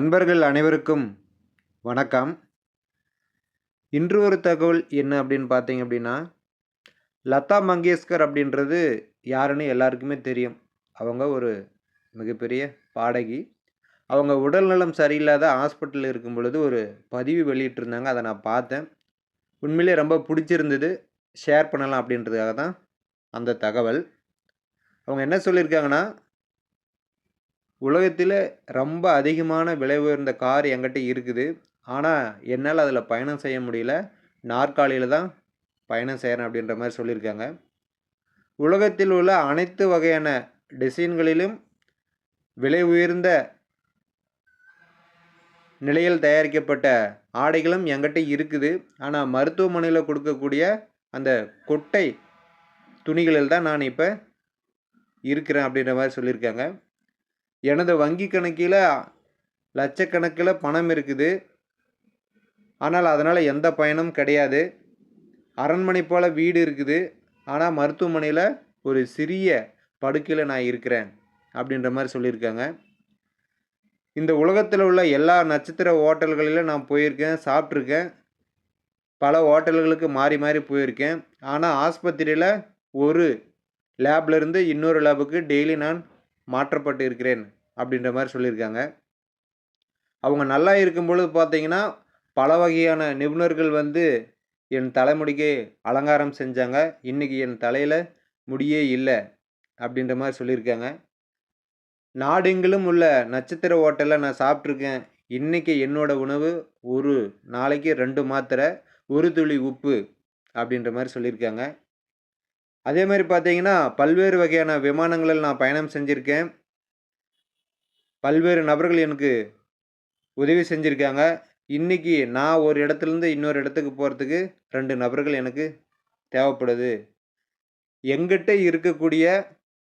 நண்பர்கள் அனைவருக்கும் வணக்கம். இன்று ஒரு தகவல் என்ன அப்படின்னு பார்த்தீங்க அப்படின்னா லதா மங்கேஷ்கர் அப்படின்றது யாருன்னு எல்லாருக்குமே தெரியும். அவங்க ஒரு மிகப்பெரிய பாடகி. அவங்க உடல்நலம் சரியில்லாத ஹாஸ்பிட்டலில் இருக்கும் பொழுது ஒரு பதிவு வெளியிட்டிருந்தாங்க. அதை நான் பார்த்தேன். உண்மையிலே ரொம்ப பிடிச்சிருந்தது. ஷேர் பண்ணலாம் அப்படின்றதுக்காக தான் அந்த தகவல். அவங்க என்ன சொல்லியிருக்காங்கன்னா உலகத்தில் ரொம்ப அதிகமான விலை உயர்ந்த கார் என்கிட்ட இருக்குது. ஆனால் என்னால் அதில் பயணம் செய்ய முடியல. நாற்காலியில் தான் பயணம் செய்கிறேன் அப்படின்ற மாதிரி சொல்லியிருக்காங்க. உலகத்தில் உள்ள அனைத்து வகையான டிசைன்களிலும் விலை உயர்ந்த நிலையில் தயாரிக்கப்பட்ட ஆடைகளும் என்கிட்ட இருக்குது. ஆனால் மருத்துவமனையில் கொடுக்கக்கூடிய அந்த கொட்டை துணிகளில் தான் நான் இப்போ இருக்கிறேன் அப்படின்ற மாதிரி சொல்லியிருக்காங்க. எனது வங்கி கணக்கில் லட்சக்கணக்கில் பணம் இருக்குது. ஆனால் அதனால் எந்த பயனும் கிடையாது. அரண்மனை போல் வீடு இருக்குது. ஆனால் மருத்துவமனையில் ஒரு சிறிய படுக்கையில் நான் இருக்கிறேன் அப்படின்ற மாதிரி சொல்லியிருக்காங்க. இந்த உலகத்தில் உள்ள எல்லா நட்சத்திர ஹோட்டல்களிலும் நான் போயிருக்கேன் சாப்பிட்ருக்கேன் பல ஹோட்டல்களுக்கு மாறி மாறி போயிருக்கேன். ஆனால் ஆஸ்பத்திரியில் ஒரு லேப்லேருந்து இன்னொரு லேபுக்கு டெய்லி நான் மாற்றப்பட்டு இருக்கிறேன் அப்படின்ற மாதிரி சொல்லியிருக்காங்க. அவங்க நல்லா இருக்கும்பொழுது பார்த்தீங்கன்னா பல வகையான நிபுணர்கள் வந்து என் தலைமுடிக்கு அலங்காரம் செஞ்சாங்க. இன்றைக்கி என் தலையில் முடியே இல்லை அப்படின்ற மாதிரி சொல்லியிருக்காங்க. நாடெங்கிலும் உள்ள நட்சத்திர ஓட்டலில் நான் சாப்பிட்ருக்கேன் இன்றைக்கி என்னோட உணவு ஒரு நாளைக்கு ரெண்டு மாத்திரை ஒரு துளி உப்பு அப்படின்ற மாதிரி சொல்லியிருக்காங்க. அதே மாதிரி பார்த்தீங்கன்னா பல்வேறு வகையான விமானங்களில் நான் பயணம் செஞ்சுருக்கேன். பல்வேறு நபர்கள் எனக்கு உதவி செஞ்சுருக்காங்க. இன்றைக்கி நான் ஒரு இடத்துலேருந்து இன்னொரு இடத்துக்கு போகிறதுக்கு ரெண்டு நபர்கள் எனக்கு தேவைப்படுது. எங்கிட்ட இருக்கக்கூடிய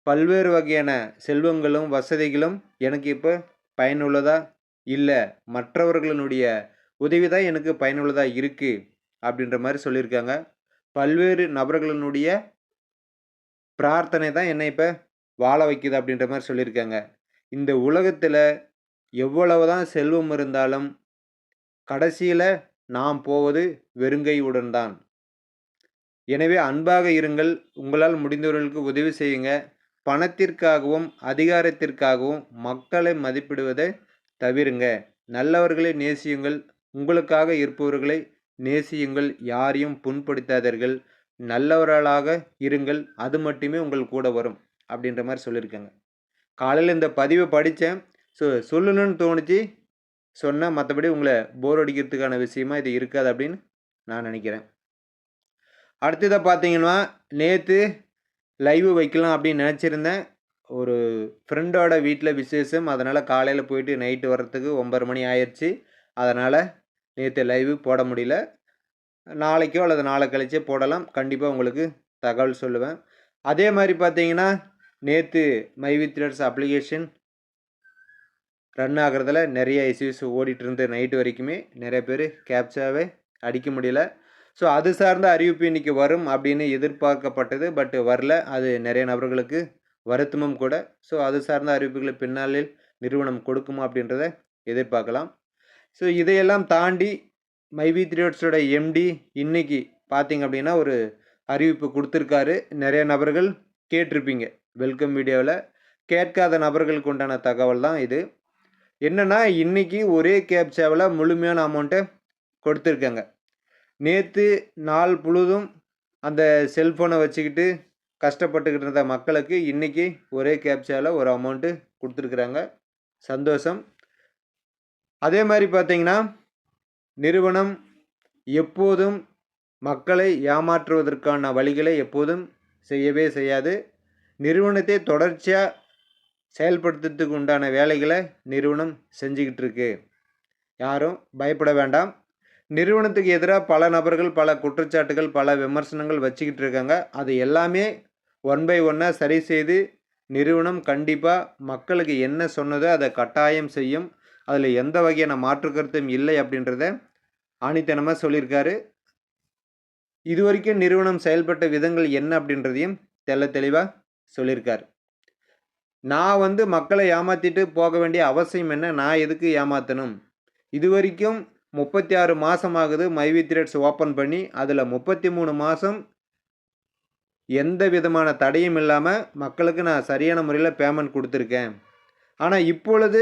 பல்வேறு வகையான செல்வங்களும் வசதிகளும் எனக்கு இப்போ பயனுள்ளதாக இல்லை. மற்றவர்களினுடைய உதவி தான் எனக்கு பயனுள்ளதாக இருக்குது அப்படின்ற மாதிரி சொல்லியிருக்காங்க. பல்வேறு நபர்களினுடைய பிரார்த்தனை தான் என்னை இப்போ வாழ வைக்குது அப்படின்ற மாதிரி சொல்லியிருக்காங்க. இந்த உலகத்தில் எவ்வளவு தான் செல்வம் இருந்தாலும் கடைசியில் நாம் போவது வெறுங்கையுடன் தான். எனவே அன்பாக இருங்கள். உங்களால் முடிந்தவர்களுக்கு உதவி செய்யுங்க. பணத்திற்காகவும் அதிகாரத்திற்காகவும் மக்களை மதிப்பிடுவதை தவிருங்க. நல்லவர்களை நேசியுங்கள். உங்களுக்காக இருப்பவர்களை நேசியுங்கள். யாரையும் புண்படுத்தாதீர்கள். நல்லவர்களாக இருங்கள் அது மட்டுமே உங்கள் கூட வரும் அப்படின்ற மாதிரி சொல்லியிருக்காங்க. காலையில் இந்த பதிவை படித்தேன். ஸோ சொல்லணும்னு தோணுச்சு. சொன்னால் மற்றபடி உங்களை போர் அடிக்கிறதுக்கான விஷயமா இது இருக்காது அப்படின்னு நான் நினைக்கிறேன். அடுத்ததை பார்த்தீங்கன்னா நேற்று லைவ் வைக்கலாம் அப்படின்னு நினச்சிருந்தேன். ஒரு ஃப்ரெண்டோட வீட்டில் விசேஷம். அதனால் காலையில் போயிட்டு நைட்டு வர்றதுக்கு ஒம்பது மணி ஆயிடுச்சு அதனால் நேற்று லைவு போட முடியல. நாளைக்கோ அல்லது நாளை கழிச்சே போடலாம். கண்டிப்பாக உங்களுக்கு தகவல் சொல்லுவேன். அதே மாதிரி பார்த்தீங்கன்னா நேற்று மை வித்ரட்ஸ் அப்ளிகேஷன் ரன் ஆகிறதுல நிறைய இஷ்யூஸ் ஓடிட்டு இருந்த நைட்டு வரைக்குமே. நிறைய பேர் கேப்சாவே அடிக்க முடியல. ஸோ அது சார்ந்த அறிவிப்பு இன்றைக்கி வரும் அப்படின்னு எதிர்பார்க்கப்பட்டது. பட் வரல. அது நிறைய நபர்களுக்கு வருத்தமும் கூட. ஸோ அது சார்ந்த அறிவிப்புகளை பின்னாளில் நிறுவனம் கொடுக்குமா அப்படின்றத எதிர்பார்க்கலாம். ஸோ இதையெல்லாம் தாண்டி மைவி த்ரீட்ஸோட எம்டி இன்றைக்கி பார்த்தீங்க அப்படின்னா ஒரு அறிவிப்பு கொடுத்துருக்காரு. நிறைய நபர்கள் கேட்டிருப்பீங்க. வெல்கம் வீடியோவில் கேட்காத நபர்களுக்கு உண்டான தகவல் தான் இது. என்னென்னா இன்றைக்கி ஒரே கேப் கேப்சாவில் முழுமையான அமௌண்ட்டை கொடுத்துருக்காங்க. நேற்று நாள் முழுதும் அந்த செல்ஃபோனை வச்சுக்கிட்டு கஷ்டப்பட்டுக்கிட்டு இருந்த மக்களுக்கு இன்றைக்கி ஒரே கேப்சாவில் ஒரு அமௌண்ட்டு கொடுத்துருக்குறாங்க. சந்தோஷம். அதே மாதிரி பார்த்தீங்கன்னா நிறுவனம் எப்போதும் மக்களை ஏமாற்றுவதற்கான வழிகளை எப்போதும் செய்யவே செய்யாது. நிறுவனத்தை தொடர்ச்சியாக செயல்படுத்துறதுக்கு உண்டான வேலைகளை நிறுவனம் செஞ்சுக்கிட்டு இருக்கு யாரும் பயப்பட வேண்டாம். நிறுவனத்துக்கு எதிராக பல நபர்கள் பல குற்றச்சாட்டுகள் பல விமர்சனங்கள் வச்சுக்கிட்டு இருக்காங்க அது எல்லாமே ஒன் பை ஒன்னாக சரி செய்து நிறுவனம் கண்டிப்பாக மக்களுக்கு என்ன சொன்னதோ அதை கட்டாயம் செய்யும். அதில் எந்த வகையான மாற்று கருத்தும் இல்லை அப்படின்றத ஆணித்தனமாக சொல்லியிருக்காரு இது வரைக்கும் நிறுவனம் செயல்பட்ட விதங்கள் என்ன அப்படின்றதையும் தெல்ல தெளிவாக சொல்லியிருக்கார் நான் வந்து மக்களை ஏமாற்றிட்டு போக வேண்டிய அவசியம் என்ன? நான் எதுக்கு ஏமாத்தணும்? இதுவரைக்கும் 36 மாசம் ஆகுது மைவி த்ரெட்ஸ் ஓப்பன் பண்ணி. அதில் முப்பத்தி மூணு மாதம் எந்த விதமான தடையும் இல்லாமல் மக்களுக்கு நான் சரியான முறையில் பேமெண்ட் கொடுத்துருக்கேன் ஆனால் இப்பொழுது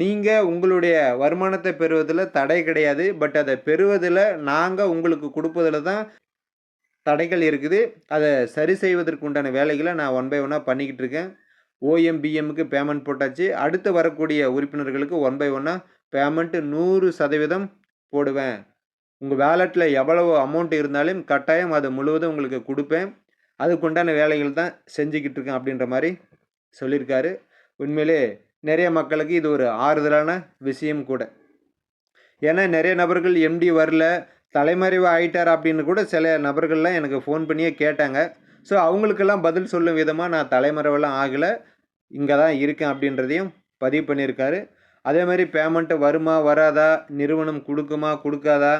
நீங்கள் உங்களுடைய வருமானத்தை பெறுவதில் தடை கிடையாது. பட் அதை பெறுவதில் நாங்கள் உங்களுக்கு கொடுப்பதில் தான் தடைகள் இருக்குது. அதை சரி செய்வதற்கு உண்டான நான் ஒன் பை ஒன்னாக பண்ணிக்கிட்டு இருக்கேன். ஓஎம்பிஎம்க்கு பேமெண்ட் போட்டாச்சு. அடுத்து வரக்கூடிய உறுப்பினர்களுக்கு ஒன் பை ஒன்னாக பேமெண்ட்டு நூறு சதவீதம் போடுவேன். உங்கள் வேலெட்டில் எவ்வளவு அமௌண்ட் இருந்தாலும் கட்டாயம் அது முழுவதும் உங்களுக்கு கொடுப்பேன் அதுக்குண்டான வேலைகள் தான் செஞ்சுக்கிட்டு இருக்கேன் அப்படின்ற மாதிரி சொல்லியிருக்காரு. உண்மையிலே நிறைய மக்களுக்கு இது ஒரு ஆறுதலான விஷயம் கூட. ஏன்னா நிறைய நபர்கள் எம்டி வரல, தலைமறைவு ஆயிட்டார் அப்படின்னு கூட சில நபர்கள்லாம் எனக்கு ஃபோன் பண்ணியே கேட்டாங்க. ஸோ அவங்களுக்கெல்லாம் பதில் சொல்லும் விதமாக நான் தலைமறைவெல்லாம் ஆகலை இங்கே தான் இருக்கேன் அப்படின்றதையும் பதிவு பண்ணியிருக்காரு. அதே மாதிரி பேமெண்ட்டு வருமா? வராதா? நிறுவனம் கொடுக்குமா கொடுக்காதா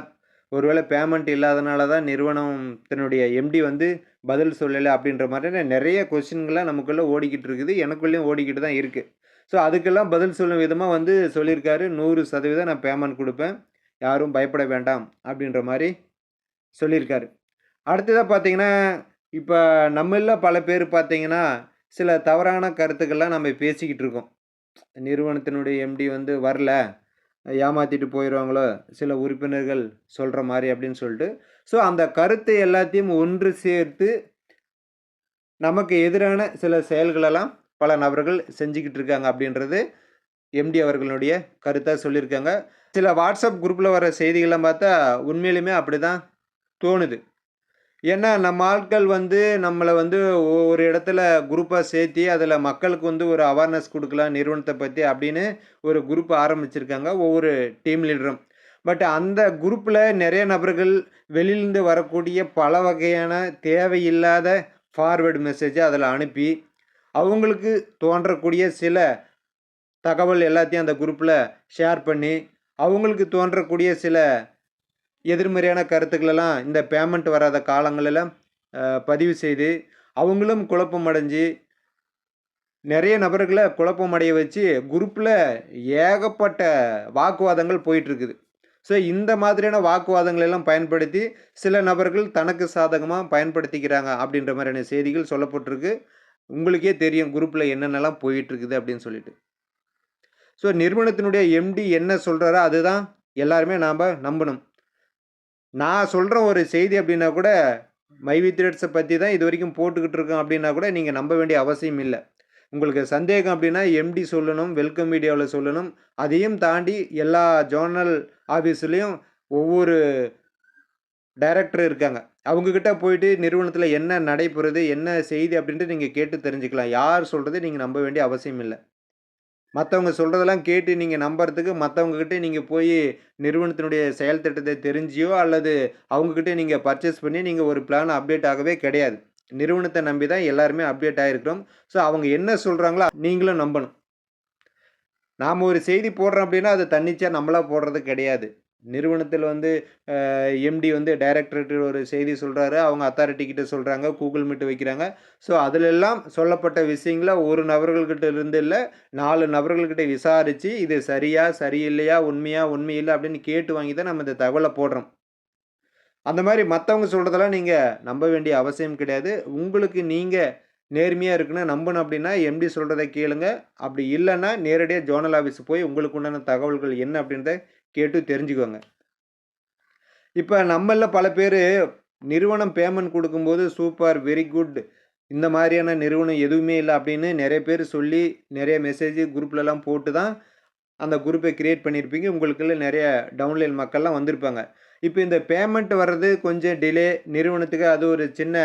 ஒருவேளை பேமெண்ட் இல்லாதனால தான் நிறுவனத்தினுடைய எம்டி வந்து பதில் சொல்லலை அப்படின்ற மாதிரியான நிறைய கொஸ்டின்கள்லாம் நமக்குள்ளே ஓடிக்கிட்டு இருக்குது. எனக்குள்ளேயும் ஓடிக்கிட்டு தான் இருக்குது ஸோ அதுக்கெல்லாம் பதில் சொல்லும் விதமாக வந்து சொல்லியிருக்காரு. 100% நான் பேமெண்ட் கொடுப்பேன் யாரும் பயப்பட வேண்டாம் அப்படின்ற மாதிரி சொல்லியிருக்காரு. அடுத்ததாக பார்த்தீங்கன்னா, இப்போ நம்மளில் பல பேர் பார்த்தீங்கன்னா, சில தவறான கருத்துக்கள்லாம் நம்ம பேசிக்கிட்டு இருக்கோம். நிறுவனத்தினுடைய எம்டி வந்து வரல. ஏமாத்திட்டு போயிடுவாங்களோ சில உறுப்பினர்கள் சொல்கிற மாதிரி அப்படின்னு சொல்லிட்டு. ஸோ அந்த கருத்தை எல்லாத்தையும் ஒன்று சேர்த்து நமக்கு எதிரான சில செயல்களெல்லாம் பல நபர்கள் செஞ்சுக்கிட்டு இருக்காங்க அப்படின்றது எம்டி அவர்களுடைய கருத்தாக சொல்லியிருக்காங்க. சில வாட்ஸ்அப் குரூப்பில் வர செய்திகள்லாம் பார்த்தா உண்மையிலுமே அப்படிதான் தோணுது. ஏன்னா நம்ம ஆட்கள் வந்து நம்மளை வந்து ஒரு இடத்துல குரூப்பாக சேர்த்தி அதில் மக்களுக்கு வந்து ஒரு அவேர்னஸ் கொடுக்கலாம் நிறுவனத்தை பற்றி அப்படின்னு ஒரு குரூப் ஆரம்பிச்சிருக்காங்க. ஒவ்வொரு டீம் லீடரும். பட் அந்த குரூப்பில் நிறைய நபர்கள் வெளியிலேருந்து வரக்கூடிய பல வகையான தேவையில்லாத ஃபார்வேர்டு மெசேஜை அதில் அனுப்பி, அவங்களுக்கு தோன்றக்கூடிய சில தகவல் எல்லாத்தையும் அந்த குரூப்பில் ஷேர் பண்ணி, அவங்களுக்கு தோன்றக்கூடிய சில எதிர்மறையான கருத்துக்களெல்லாம் இந்த பேமெண்ட் வராத காலங்களெல்லாம் பதிவு செய்து, அவங்களும் குழப்பம் அடைஞ்சு நிறைய நபர்களை குழப்பம் அடைய வச்சு குரூப்பில் ஏகப்பட்ட வாக்குவாதங்கள் போயிட்டுருக்குது ஸோ இந்த மாதிரியான வாக்குவாதங்களை எல்லாம் பயன்படுத்தி சில நபர்கள் தனக்கு சாதகமாக பயன்படுத்திக்கிறாங்க அப்படின்ற மாதிரியான செய்திகள் சொல்லப்பட்டிருக்கு. உங்களுக்கே தெரியும் குரூப்பில் என்னென்னலாம் போயிட்டுருக்குது அப்படின்னு சொல்லிட்டு. ஸோ நிறுவனத்தினுடைய எம்டி என்ன சொல்கிறாரோ அதுதான் எல்லாருமே நாம் நம்பணும். நான் சொல்கிற ஒரு செய்தி அப்படின்னா கூட மைவி த்ரெட்ஸ பற்றி தான் இதுவரைக்கும் போட்டுக்கிட்டு இருக்கோம் அப்படின்னா கூட நீங்கள் நம்ப வேண்டிய அவசியம் இல்லை உங்களுக்கு சந்தேகம் அப்படின்னா எம்டி சொல்லணும், வெல்கம் மீடியாவில் சொல்லணும். அதையும் தாண்டி எல்லா ஜோர்னல் ஆஃபீஸ்லேயும் ஒவ்வொரு டைரக்டர் இருக்காங்க. அவங்கக்கிட்ட போயிட்டு நிறுவனத்தில் என்ன நடைபெறுது? என்ன செய்தி அப்படின்ட்டு நீங்கள் கேட்டு தெரிஞ்சுக்கலாம். யார் சொல்கிறதே நீங்கள் நம்ப வேண்டிய அவசியம் இல்லை மற்றவங்க சொல்கிறதெல்லாம் கேட்டு நீங்கள் நம்புறதுக்கு மற்றவங்கக்கிட்ட நீங்கள் போய் நிறுவனத்தினுடைய செயல் திட்டத்தை தெரிஞ்சியோ அல்லது அவங்கக்கிட்ட நீங்கள் பர்ச்சேஸ் பண்ணி நீங்கள் ஒரு பிளான் அப்டேட் ஆகவே கிடையாது. நிறுவனத்தை நம்பி தான் எல்லாருமே அப்டேட் ஆகிருக்கிறோம் ஸோ அவங்க என்ன சொல்கிறாங்களோ நீங்களும் நம்பணும். நாம் ஒரு செய்தி போடுறோம் அப்படின்னா, அது தன்னிச்சையாக நம்மளாக போடுறது கிடையாது. நிறுவனத்தில் வந்து எம்டி வந்து டைரக்டரேட் ஒரு செய்தி சொல்கிறாரு அவங்க அத்தாரிட்டி சொல்கிறாங்க கூகுள் மீட் வைக்கிறாங்க. ஸோ அதிலெல்லாம் சொல்லப்பட்ட விஷயங்கள ஒரு நபர்கள்கிட்ட இருந்து இல்லை நாலு நபர்கள்கிட்ட விசாரித்து இது சரியா? சரியில்லையா? உண்மையா? இல்லை அப்படின்னு கேட்டு வாங்கி தான் நம்ம இந்த தகவலை போடுறோம். அந்த மாதிரி மற்றவங்க சொல்கிறதெல்லாம் நீங்கள் நம்ப வேண்டிய அவசியம் கிடையாது. உங்களுக்கு நீங்கள் நேர்மையாக இருக்கணும், நம்பணும் அப்படின்னா எம்டி சொல்கிறத கேளுங்க. அப்படி இல்லைன்னா நேரடியாக ஜோனல் ஆஃபீஸ் போய் உங்களுக்கு உண்டான தகவல்கள் என்ன அப்படின்றத கேட்டு தெரிஞ்சுக்கோங்க. இப்போ நம்மளில் பல பேர் நிறுவனம் பேமெண்ட் கொடுக்கும்போது சூப்பர், வெரி குட். இந்த மாதிரியான நிறுவனம் எதுவுமே இல்லை அப்படின்னு நிறைய பேர் சொல்லி, நிறைய மெசேஜ் குரூப்லலாம் போட்டு தான் அந்த குரூப்பை க்ரியேட் பண்ணியிருப்பீங்க. உங்களுக்குள்ள நிறைய டவுன்லைன் மக்கள்லாம் வந்திருப்பாங்க. இப்போ இந்த பேமெண்ட் வர்றது கொஞ்சம் டிலே நிறுவனத்துக்கு அது ஒரு சின்ன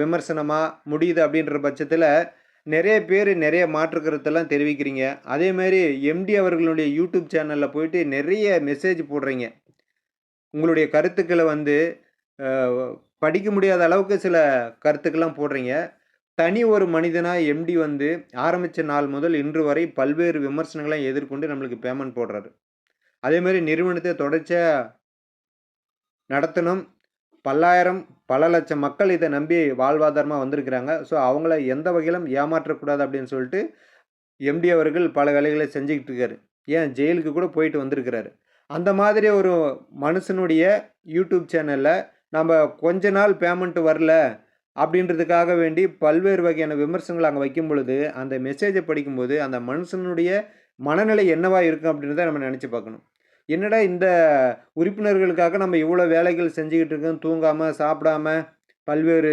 விமர்சனமாக முடியுது அப்படின்ற பட்சத்தில் நிறைய பேர் நிறைய மாற்று கருத்தெல்லாம் தெரிவிக்கிறீங்க. அதேமாதிரி எம்டி அவர்களுடைய யூடியூப் சேனலில் போயிட்டு நிறைய மெசேஜ் போடுறீங்க. உங்களுடைய கருத்துக்களை வந்து படிக்க முடியாத அளவுக்கு சில கருத்துக்கள்லாம் போடுறீங்க. தனி ஒரு மனிதனாக எம்டி வந்து ஆரம்பித்த நாள் முதல் இன்று வரை பல்வேறு விமர்சனங்களை எதிர்கொண்டு நம்மளுக்கு பேமெண்ட் போடுறாரு. அதே நிறுவனத்தை தொடர்ச்சியாக நடத்தணும். பல்லாயிரம் பல லட்சம் மக்கள் இதை நம்பி வாழ்வாதாரமாக வந்திருக்கிறாங்க. ஸோ அவங்கள எந்த வகையிலும் ஏமாற்றக்கூடாது அப்படின்னு சொல்லிட்டு எம்டி அவர்கள் பல வேலைகளை செஞ்சுக்கிட்டு இருக்காரு. ஏன்? ஜெயிலுக்கு கூட போயிட்டு வந்திருக்கிறாரு. அந்த மாதிரி ஒரு மனுஷனுடைய யூடியூப் சேனலில் நம்ம கொஞ்ச நாள் பேமெண்ட் வரல அப்படின்றதுக்காக வேண்டி பல்வேறு வகையான விமர்சனங்கள் அங்கே வைக்கும் பொழுது அந்த மெசேஜை படிக்கும்போது அந்த மனுஷனுடைய மனநிலை என்னவா இருக்கும் அப்படின்றத நம்ம நினச்சி பார்க்கணும். என்னடா இந்த உறுப்பினர்களுக்காக நம்ம இவ்வளோ வேலைகள் செஞ்சுக்கிட்டு இருக்கோம் தூங்காமல் சாப்பிடாம பல்வேறு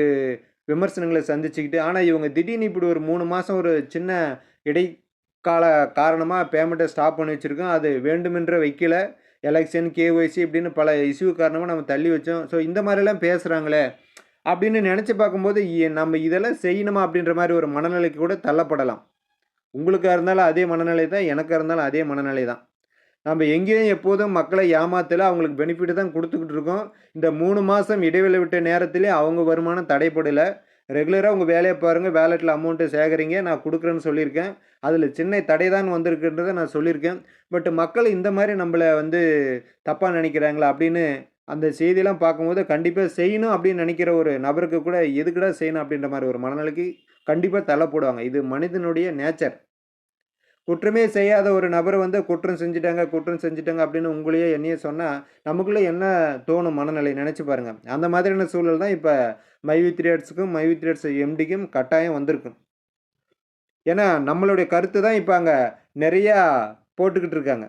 விமர்சனங்களை சந்திச்சுக்கிட்டு ஆனால் இவங்க திடீர்னு இப்படி ஒரு மூணு மாதம் ஒரு சின்ன இடைக்கால காரணமாக பேமெண்ட்டை ஸ்டாப் பண்ணி வச்சுருக்கோம் அது வேண்டுமென்ற வைக்கல. எலெக்ஷன் கேஒய்சி இப்படின்னு பல இஷ்யூ காரணமாக நம்ம தள்ளி வச்சோம். ஸோ இந்த மாதிரிலாம் பேசுகிறாங்களே அப்படின்னு நினச்சி பார்க்கும்போது நம்ம இதெல்லாம் செய்யணுமா அப்படின்ற மாதிரி ஒரு மனநிலைக்கு கூட தள்ளப்படலாம். உங்களுக்காக இருந்தாலும் அதே மனநிலை தான் எனக்காக இருந்தாலும் அதே மனநிலை தான் நம்ம எங்கேயும் எப்போதும் மக்களை ஏமாத்தல அவங்களுக்கு பெனிஃபிட் தான் கொடுத்துக்கிட்டு இருக்கோம். இந்த மூணு மாதம் இடைவெளி விட்ட நேரத்திலே அவங்க வருமானம் தடைப்படலை. ரெகுலராக உங்கள் வேலையை பாருங்கள் வேலெட்டில் அமௌண்ட்டு சேகரிங்க. நான் கொடுக்குறேன்னு சொல்லியிருக்கேன். அதில் சின்ன தடை தான் வந்திருக்குன்றதை நான் சொல்லியிருக்கேன். பட் மக்கள் இந்த மாதிரி நம்மளை வந்து தப்பாக நினைக்கிறாங்களா அப்படின்னு அந்த செய்தியெல்லாம் பார்க்கும்போது கண்டிப்பாக செய்யணும் அப்படின்னு நினைக்கிற ஒரு நபருக்கு கூட எதுக்குடா செய்யணும் அப்படின்ற மாதிரி ஒரு மனநிலைக்கு கண்டிப்பாக தள்ளப்படுவாங்க. இது மனிதனுடைய நேச்சர் குற்றமே செய்யாத ஒரு நபர் வந்து குற்றம் செஞ்சுட்டாங்க குற்றம் செஞ்சுட்டாங்க அப்படின்னு உங்களையே என்னையே சொன்னால் நமக்குள்ளே என்ன தோணும் மனநிலை நினச்சி பாருங்கள் அந்த மாதிரியான சூழல் தான் இப்போ மைவி த்ரேட்ஸுக்கும் மைவி எம்டிக்கும் கட்டாயம் வந்திருக்கும். ஏன்னா நம்மளுடைய கருத்து தான் இப்போ அங்கே நிறையா போட்டுக்கிட்டு இருக்காங்க.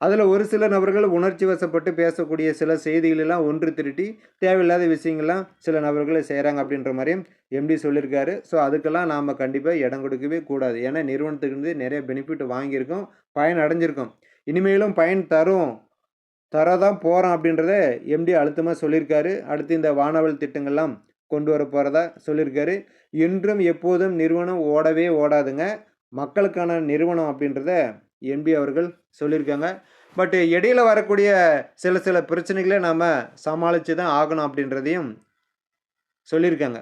அதில் ஒரு சில நபர்கள் உணர்ச்சி வசப்பட்டு பேசக்கூடிய சில செய்திகளெல்லாம் ஒன்று திருட்டி தேவையில்லாத விஷயங்கள்லாம் சில நபர்களை செய்கிறாங்க அப்படின்ற மாதிரியும் எம்டி சொல்லியிருக்காரு ஸோ அதுக்கெல்லாம் நாம் கண்டிப்பாக இடம் கொடுக்கவே கூடாது. ஏன்னா நிறுவனத்துக்கு இருந்து நிறைய பெனிஃபிட் வாங்கியிருக்கோம் பயன் அடைஞ்சிருக்கோம். இனிமேலும் பயன் தரும் தரதான் போகிறோம் அப்படின்றத எம்டி அழுத்தமாக சொல்லியிருக்காரு அடுத்து இந்த வானவல் திட்டங்கள்லாம் கொண்டு வர போகிறதா சொல்லியிருக்காரு என்றும் எப்போதும் நிறுவனம் ஓடவே ஓடாதுங்க. மக்களுக்கான நிறுவனம் அப்படின்றத எம்பி அவர்கள் சொல்லியிருக்காங்க. பட் இடையில வரக்கூடிய சில சில பிரச்சனைகளை நாம் சமாளித்து தான் ஆகணும் அப்படின்றதையும் சொல்லியிருக்காங்க.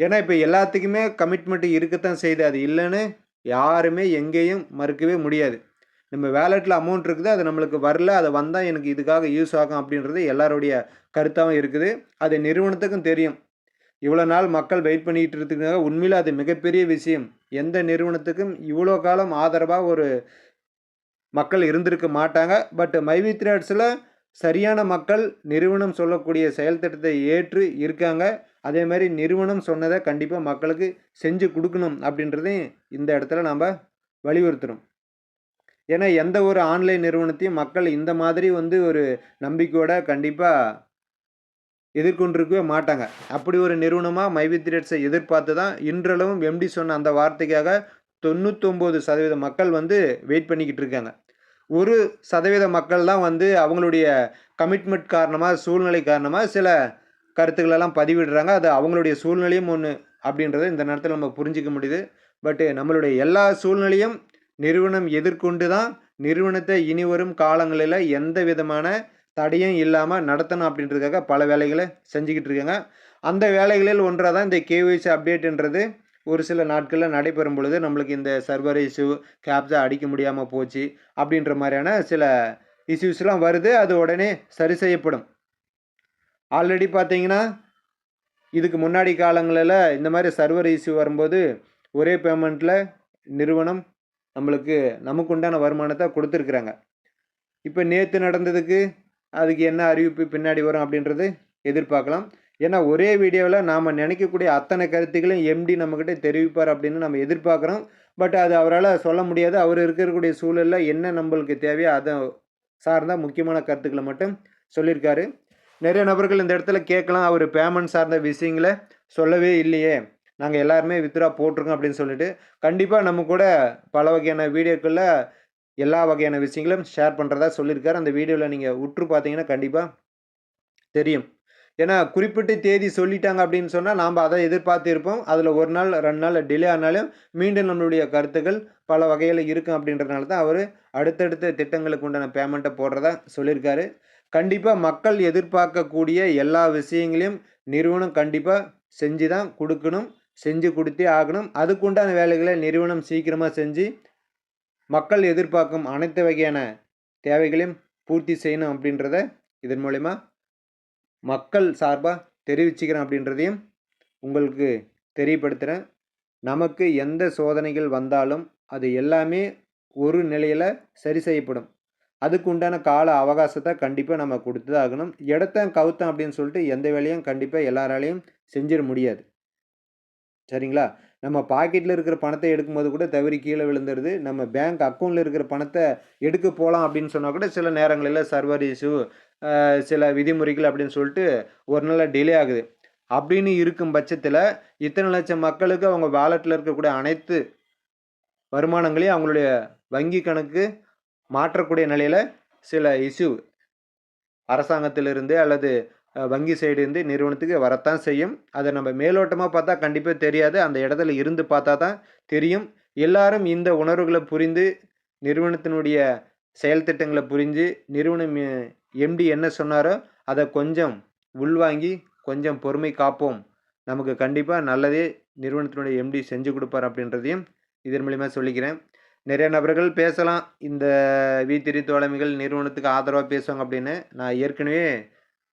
ஏன்னா இப்போ எல்லாத்துக்குமே கமிட்மெண்ட் இருக்கத்தான் செய்யுது. அது இல்லைன்னு யாருமே எங்கேயும் மறுக்கவே முடியாது. நம்ம வேலெட்டில் அமௌண்ட் இருக்குது அது நம்மளுக்கு வரல அது வந்தால் எனக்கு இதுக்காக யூஸ் ஆகும் அப்படின்றது எல்லாருடைய கருத்தாகவும் இருக்குது. அது நிறுவனத்துக்கும் தெரியும். இவ்வளோ நாள் மக்கள் வெயிட் பண்ணிகிட்டு இருக்கிறதுக்காக உண்மையில் அது மிகப்பெரிய விஷயம். எந்த நிறுவனத்துக்கும் இவ்வளோ காலம் ஆதரவாக ஒரு மக்கள் இருந்திருக்க மாட்டாங்க. பட் மைவி த்ரேட்ஸில் சரியான மக்கள் நிறுவனம் சொல்லக்கூடிய செயல் திட்டத்தை ஏற்று இருக்காங்க. அதே மாதிரி நிறுவனம் சொன்னதை கண்டிப்பாக மக்களுக்கு செஞ்சு கொடுக்கணும் அப்படின்றதையும் இந்த இடத்துல நாம் வலியுறுத்தணும் ஏன்னா எந்த ஒரு ஆன்லைன் நிறுவனத்தையும் மக்கள் இந்த மாதிரி வந்து ஒரு நம்பிக்கையோட கண்டிப்பாக எதிர்கொண்டிருக்கவே மாட்டாங்க. அப்படி ஒரு நிறுவனமாக மைவி த்ரேட்ஸை எதிர்பார்த்து தான் இன்றளவும் எம்டி சொன்ன அந்த வார்த்தைக்காக தொண்ணூத்தொம்பது சதவீத மக்கள் வந்து வெயிட் பண்ணிக்கிட்டு இருக்காங்க. ஒரு சதவீத மக்கள் தான் வந்து அவங்களுடைய கமிட்மெண்ட் காரணமாக சூழ்நிலை காரணமாக சில கருத்துக்களெல்லாம் பதிவிடுறாங்க. அது அவங்களுடைய சூழ்நிலையும் ஒன்று அப்படின்றத இந்த நேரத்தில் நம்ம புரிஞ்சிக்க முடியுது. பட்டு நம்மளுடைய எல்லா சூழ்நிலையும் நிறுவனம் எதிர்கொண்டு தான் நிறுவனத்தை இனி வரும் காலங்களில் எந்த விதமான தடையும் இல்லாமல் நடத்தணும் அப்படின்றதுக்காக பல வேலைகளை செஞ்சுக்கிட்டு இருக்காங்க. அந்த வேலைகளில் ஒன்றாக தான் இந்த கேஒய்சி அப்டேட்டுன்றது ஒரு சில நாட்களில் நடைபெறும் பொழுது நம்மளுக்கு இந்த சர்வர் இஷ்யூ கேப்ஸை அடிக்க முடியாமல் போச்சு அப்படின்ற மாதிரியான சில இஷ்யூஸ்லாம் வருது. அது உடனே சரி செய்யப்படும். ஆல்ரெடி பார்த்தீங்கன்னா இதுக்கு முன்னாடி காலங்களில் இந்த மாதிரி சர்வர் இஷ்யூ வரும்போது ஒரே பேமெண்ட்டில் நிறுவனம் நம்மளுக்கு நமக்கு உண்டான வருமானத்தை கொடுத்துருக்குறாங்க. இப்போ நேற்று நடந்ததுக்கு அதுக்கு என்ன அறிவிப்பு பின்னாடி வரும் அப்படின்றது எதிர்பார்க்கலாம். ஏன்னா ஒரே வீடியோவில் நாம் நினைக்கக்கூடிய அத்தனை கருத்துக்களையும் எம்டி நம்மக்கிட்ட தெரிவிப்பார் அப்படின்னு நம்ம எதிர்பார்க்குறோம். பட் அது அவரால் சொல்ல முடியாது. அவர் இருக்கக்கூடிய சூழலில் என்ன நம்மளுக்கு தேவையோ அதை சார்ந்த முக்கியமான கருத்துக்களை மட்டும் சொல்லியிருக்காரு. நிறைய நபர்கள் இந்த இடத்துல கேட்கலாம். அவர் பேமெண்ட் சார்ந்த விஷயங்களை சொல்லவே இல்லையே. நாங்கள் எல்லாருமே வித்ரா போட்டிருக்கோம் அப்படின்னு சொல்லிட்டு. கண்டிப்பாக நம்ம கூட பல வகையான வீடியோக்களில் எல்லா வகையான விஷயங்களும் ஷேர் பண்ணுறதா சொல்லியிருக்காரு. அந்த வீடியோவில் நீங்கள் உற்று பார்த்தீங்கன்னா கண்டிப்பாக தெரியும். ஏன்னா குறிப்பிட்ட தேதி சொல்லிட்டாங்க அப்படின்னு சொன்னால் நாம் அதை எதிர்பார்த்து இருப்போம். அதில் ஒரு நாள் ரெண்டு நாள் டிலே ஆனாலும் மீண்டும் நம்மளுடைய கருத்துக்கள் பல வகையில் இருக்கும் அப்படின்றதுனால தான் அவர் அடுத்தடுத்த திட்டங்களுக்கு உண்டான பேமெண்ட்டை போடுறதா சொல்லியிருக்காரு. கண்டிப்பாக மக்கள் எதிர்பார்க்கக்கூடிய எல்லா விஷயங்களையும் நிறுவனம் கண்டிப்பாக செஞ்சு தான் கொடுக்கணும். செஞ்சு கொடுத்தே ஆகணும். அதுக்குண்டான வேலைகளை நிறுவனம் சீக்கிரமாக செஞ்சு மக்கள் எதிர்பார்க்கும் அனைத்து வகையான தேவைகளையும் பூர்த்தி செய்யணும் அப்படின்றத இதன் மூலிமா மக்கள் சார்பாக தெரிவிச்சுக்கிறேன் அப்படின்றதையும் உங்களுக்கு தெரியப்படுத்துகிறேன் நமக்கு எந்த சோதனைகள் வந்தாலும் அது எல்லாமே ஒரு நிலையில் சரி செய்யப்படும். அதுக்கு உண்டான கால அவகாசத்தை கண்டிப்பாக நம்ம கொடுத்து தான் ஆகணும். இடத்தம் கவுத்தம் அப்படின்னு சொல்லிட்டு எந்த வேலையும் கண்டிப்பாக எல்லாராலையும் செஞ்சிட முடியாது. சரிங்களா? நம்ம பாக்கெட்டில் இருக்கிற பணத்தை எடுக்கும்போது கூட தவறி கீழே விழுந்துருது. நம்ம பேங்க் அக்கௌண்ட்டில் இருக்கிற பணத்தை எடுக்க போகலாம் அப்படின்னு சொன்னால் கூட சில நேரங்களில் சர்வர் இஷ்யூ சில விதிமுறைகள் அப்படின்னு சொல்லிட்டு ஒரு நாள் டிலே ஆகுது. அப்படின்னு இருக்கும் பட்சத்தில் இத்தனை லட்சம் மக்களுக்கு அவங்க வாலெட்டில் இருக்கக்கூடிய அனைத்து வருமானங்களையும் அவங்களுடைய வங்கி கணக்கு மாற்றக்கூடிய நிலையில் சில இஷ்யூ அரசாங்கத்திலிருந்து அல்லது வங்கி சைடு இருந்து நிறுவனத்துக்கு வரத்தான் செய்யும். அதை நம்ம மேலோட்டமாக பார்த்தா கண்டிப்பாக தெரியாது. அந்த இடத்துல இருந்து பார்த்தா தான் தெரியும். எல்லாரும் இந்த உணர்வுகளை புரிந்து நிறுவனத்தினுடைய செயல் திட்டங்களை புரிஞ்சு நிறுவனம் எம்டி என்ன சொன்னாரோ அதை கொஞ்சம் உள்வாங்கி கொஞ்சம் பொறுமை காப்போம். நமக்கு கண்டிப்பாக நல்லதே நிறுவனத்தினுடைய எம்டி செஞ்சு கொடுப்பார் அப்படின்றதையும் இதன் மூலிமா சொல்லிக்கிறேன். நிறைய நபர்கள் பேசலாம். இந்த வீத்திரி தோழமைகள் நிறுவனத்துக்கு ஆதரவாக பேசுவாங்க அப்படின்னு நான் ஏற்கனவே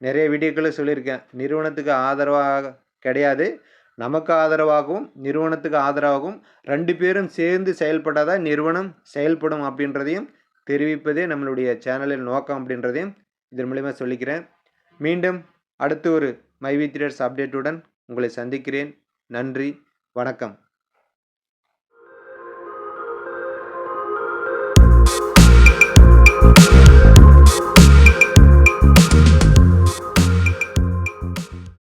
நிறைய வீடியோக்களை சொல்லியிருக்கேன். நிறுவனத்துக்கு ஆதரவாக கிடையாது. நமக்கு ஆதரவாகவும் நிறுவனத்துக்கு ஆதரவாகவும் ரெண்டு பேரும் சேர்ந்து செயல்பட்டால் தான் நிறுவனம் செயல்படும் அப்படின்றதையும் தெரிவிப்பதே நம்மளுடைய சேனலின் நோக்கம் அப்படின்றதையும் இதன் மூலிமா சொல்லிக்கிறேன். மீண்டும் அடுத்து ஒரு மைவி த்ரீடர்ஸ் அப்டேட்டுடன் உங்களை சந்திக்கிறேன். நன்றி வணக்கம்.